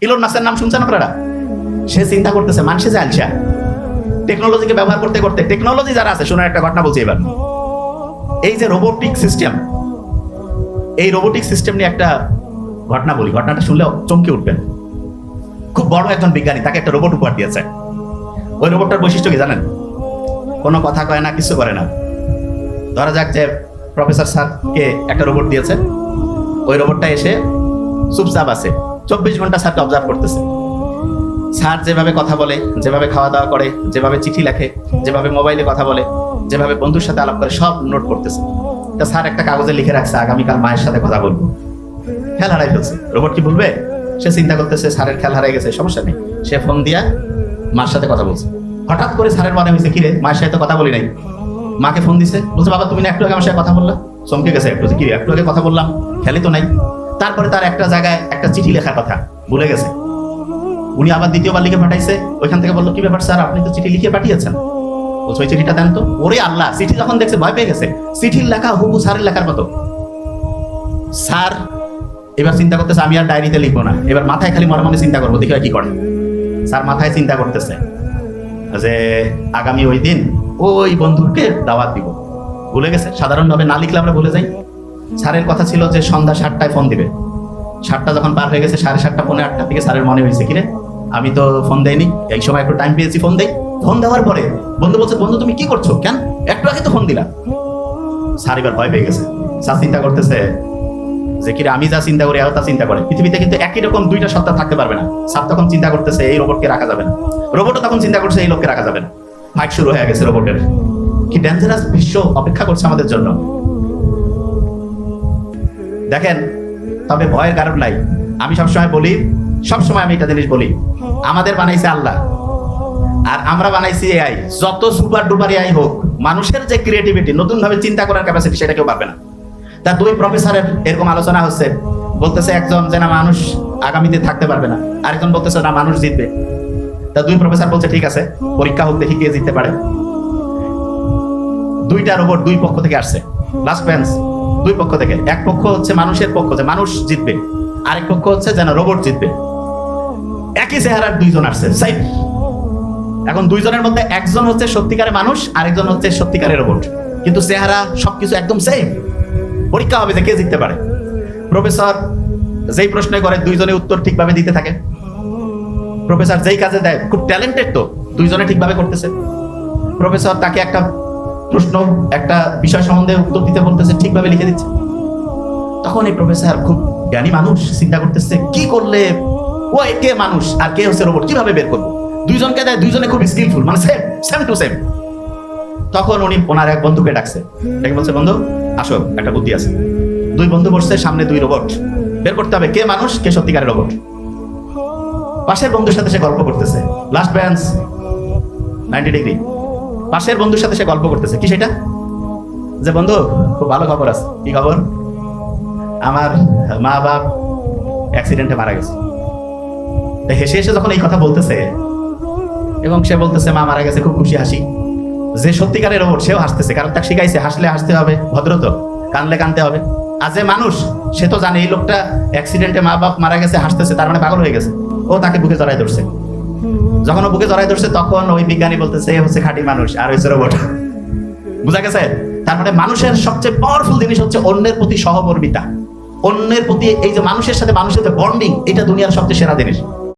Elon মাসের নাম শুনছেন আপনারা? সে চিন্তা করতেছে, মানুষে যে আলসা। টেকনোলজিকে ব্যবহার করতে করতে টেকনোলজি যারা আছে শোনার একটা ঘটনা বলছি এবার। এই যে রোবোটিক সিস্টেম এই রোবোটিক সিস্টেম নিয়ে একটা ঘটনা বলি। ঘটনাটা শুনলে চমকে উঠবেন। খুব বড় একজন বিজ্ঞানী, তাকে একটা রোবট উপহার দিয়েছে। ওই রোবটটার বৈশিষ্ট্য কি জানেন? কোনো কথা কয় না, কিছু করে না। ধরা যাক যে প্রফেসর স্যারকে একটা রোবট দিয়েছে। ওই রোবটটা এসে চুপচাপ আছে। চব্বিশ ঘণ্টা স্যারকে অবজার্ভ করতেছে। স্যার যেভাবে কথা বলে, যেভাবে খাওয়া দাওয়া করে, যেভাবে চিঠি লেখে, যেভাবে মোবাইলে কথা বলে, যেভাবে বন্ধুর সাথে আলাপ করে, সব নোট করতেছে। তা স্যার একটা কাগজে লিখে রাখছে, আগামীকাল মায়ের সাথে কথা বলব। খেয়াল হারাই ফেলছে। রোবট কি বলবে সে চিন্তা করতেছে, স্যারের খেয়াল হারাই গেছে, সমস্যা নেই। সে ফোন দিয়া মার সাথে কথা বলছে। হঠাৎ করে স্যারের মনে হয়েছে কিরে মায়ের সাথে কথা বলি নাই। মাকে ফোন দিছে, বলছে, বাবা, তুমি না একটু আগে আমার সাথে কথা বললা? চমকে গেছে একটু, কি একটু আগে কথা বললাম, খেয়ালই তো নাই। তারপরে তার একটা জায়গায় একটা চিঠি লেখার কথা, ভুলে গেছে। উনি আবার দ্বিতীয়বার লিখে পাঠাইছে, ওইখান থেকে বলল, কি ব্যাপার স্যার, আপনি তো চিঠি লিখে পাঠিয়েছেন? ওই চিঠিটা দেন তো। ওরে আল্লাহ, চিঠি যখন দেখছে, ভয় পেয়ে গেছে। চিঠির লেখা হুবু স্যারের লেখার মতো। স্যার, এবার চিন্তা করতেছে, আমি আর ডায়েরিতে লিখব না। এবার মাথায় খালি মনে মনে চিন্তা করব, দেখি কি করে। স্যার মাথায় চিন্তা করতেছে যে, আগামী ওই দিন ওই বন্ধুকে দাওয়াত দিব। ভুলে গেছে? সাধারণভাবে না লিখলে আমরা ভুলে যাই। স্যারের কথা ছিল যে সন্ধ্যা সাতটায় ফোন দিবে। সাতটা যখন পার হয়ে গেছে, সাড়ে সাতটা, পৌনে আটটা থেকে স্যারের মনে হয়েছে, কিরে, আমি তো ফোন দেইনি। এই সময় একটু টাইম পেয়েছি, ফোন দেই। ফোন দেওয়ার পরে বন্ধু বলছে, বন্ধু, তুমি কি করছ? কেন? একটু আগে তো ফোন দিলা। স্যার এবার ভয় পেয়ে গেছে। স্যার চিন্তা করতেছে যে, কিরে, আমি যা চিন্তা করি আর তা চিন্তা করে। পৃথিবীতে কিন্তু একই রকম দুইটা সত্তা থাকতে পারবে না। স্যার তখন চিন্তা করতেছে, এই রোবটকে রাখা যাবে না। রোবটও তখন চিন্তা করছে, এই লোককে রাখা যাবে না। ফাইট শুরু হয়ে গেছে রোবটের কি ডেঞ্জারাস বিশ্ব অপেক্ষা করছে আমাদের জন্য। দেখেন, তবে ভয়ের কারণ নাই। আমি সবসময় বলি, সবসময় আমি একটা জিনিস বলি, আমাদের বানাইছে আল্লাহ। আর আমরা বানাইছি এআই। যত সুপার ডুপার এআই হোক, মানুষের যে ক্রিয়েটিভিটি নতুন ভাবে চিন্তা করার ক্যাপাসিটি সেটা কেউ পারবে না। তা দুই প্রফেসরের এরকম আলোচনা হচ্ছে, বলতেছে একজন যে না, মানুষ আগামীতে থাকতে পারবে না। আরেকজন বলতেছে না, মানুষ জিতবে। তা দুই প্রফেসর বলছে, ঠিক আছে, পরীক্ষা হোক, দেখি কে জিততে পারে। দুইটা রোবট দুই পক্ষ থেকে আসছে। লাস্ট বেঞ্চ দুই পক্ষ থেকে। এক পক্ষ হচ্ছে মানুষের পক্ষ, যে মানুষ জিতবে। আরেক পক্ষ হচ্ছে যেন রোবট জিতবে। একই চেহারার দুইজন আসছে এখন দুইজনের মধ্যে একজন হচ্ছে সত্যিকারের মানুষ, আরেকজন হচ্ছে সত্যিকারের রোবট। কিন্তু চেহারা সবকিছু একদম সেম পরীক্ষা হবে যে কে জিততে পারে। প্রফেসর যেই প্রশ্ন করে, দুইজনে উত্তর ঠিকভাবে দিতে থাকে। প্রফেসর যেই কাজে দেয়, খুব ট্যালেন্টেড তো, দুইজনে ঠিকভাবে করতেছে। প্রফেসর তাকে একটা প্রশ্ন একটা বিষয় সম্বন্ধে উত্তর দিতে বলতেছে, ঠিকভাবে লিখে দিচ্ছে। তখন এই প্রফেসর খুব জ্ঞানী মানুষ চিন্তা করতেছে, কি করলে? ও কে মানুষ? আর কে হচ্ছে রোবট কীভাবে বের করব? দুইজনকে দেয়, দুইজনে খুব স্কিলফুল মানে সেম সেম টু সেম তখন উনি ওনার এক বন্ধুকে ডাকছে। ডেকে বলছে, বন্ধু, আসো, একটা বুদ্ধি আছে। দুই বন্ধু বসছে, সামনে দুই রোবট বের করতে হবে, কে মানুষ, কে সত্যিকারের রোবট পাশের বন্ধুর সাথে সে গল্প করতেছে। লাস্ট ব্যান্স নাইনটি ডিগ্রি পাশের বন্ধুর সাথে সে গল্প করতেছে। কি সেটা? যে বন্ধু, খুব ভালো খবর আছে। কি খবর? আমার মা বাপ অ্যাক্সিডেন্টে মারা গেছে। হেসে হেসে যখন এই কথা বলতেছে, এবং সে বলতেছে, মা মারা গেছে, খুব খুশি, হাসি। যে সত্যিকারের ওপর সেও হাসতেছে, কারণ তাকে শিখাইছে, হাসলে হাসতে হবে, ভদ্র তো, কানলে কানতে হবে। আর যে মানুষ, সে তো জানে, এই লোকটা অ্যাক্সিডেন্টে মা বাপ মারা গেছে, হাসতেছে, তার মানে পাগল হয়ে গেছে। ও তাকে বুকে জড়াই ধরছে। যখন বুকে জড়াই ধরছে, তখন ওই বিজ্ঞানী বলতেছে হচ্ছে খাঁটি মানুষ, আর হচ্ছে রোবট বুঝা গেছে? তার মানে মানুষের সবচেয়ে পাওয়ারফুল জিনিস হচ্ছে অন্যের প্রতি সহমর্মিতা। অন্যের প্রতি এই যে মানুষের সাথে মানুষের যে বন্ডিং এটা দুনিয়ার সবচেয়ে সেরা জিনিস।